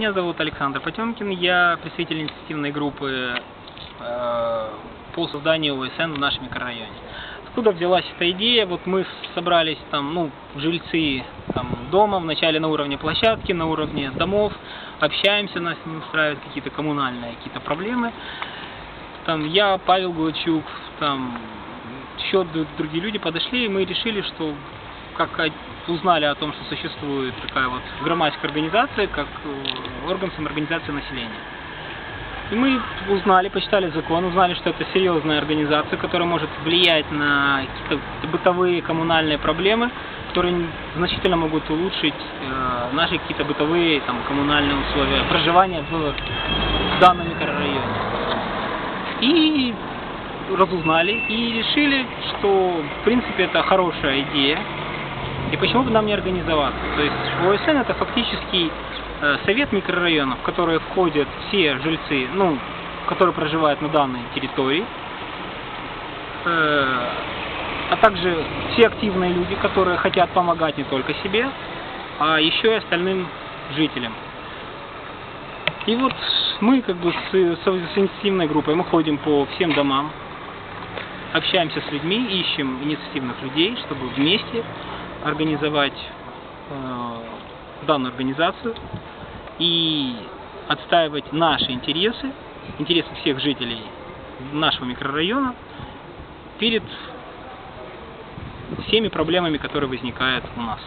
Меня зовут Александр Потемкин, я представитель инициативной группы э, по созданию ОСН в нашем микрорайоне. Откуда взялась эта идея? Вот мы собрались там, ну, жильцы там, дома, вначале на уровне площадки, на уровне домов, общаемся, нас не устраивают какие-то коммунальные какие-то проблемы. Там я, Павел Гулачук, там еще другие люди подошли, и мы решили, что как узнали о том, что существует такая вот громадская организация, как э, орган самоорганизации населения. И мы узнали, почитали закон, узнали, что это серьезная организация, которая может влиять на какие-то бытовые коммунальные проблемы, которые значительно могут улучшить э, наши какие-то бытовые там, коммунальные условия проживания в данном микрорайоне. И разузнали и решили, что в принципе это хорошая идея, и почему бы нам не организоваться? То есть ОСН это фактически э, совет микрорайонов, в которые входят все жильцы, ну, которые проживают на данной территории, э, а также все активные люди, которые хотят помогать не только себе, а еще и остальным жителям. И вот мы как бы с, с, с инициативной группой, мы ходим по всем домам, общаемся с людьми, ищем инициативных людей, чтобы вместе организовать э, данную организацию и отстаивать наши интересы, интересы всех жителей нашего микрорайона перед всеми проблемами, которые возникают у нас.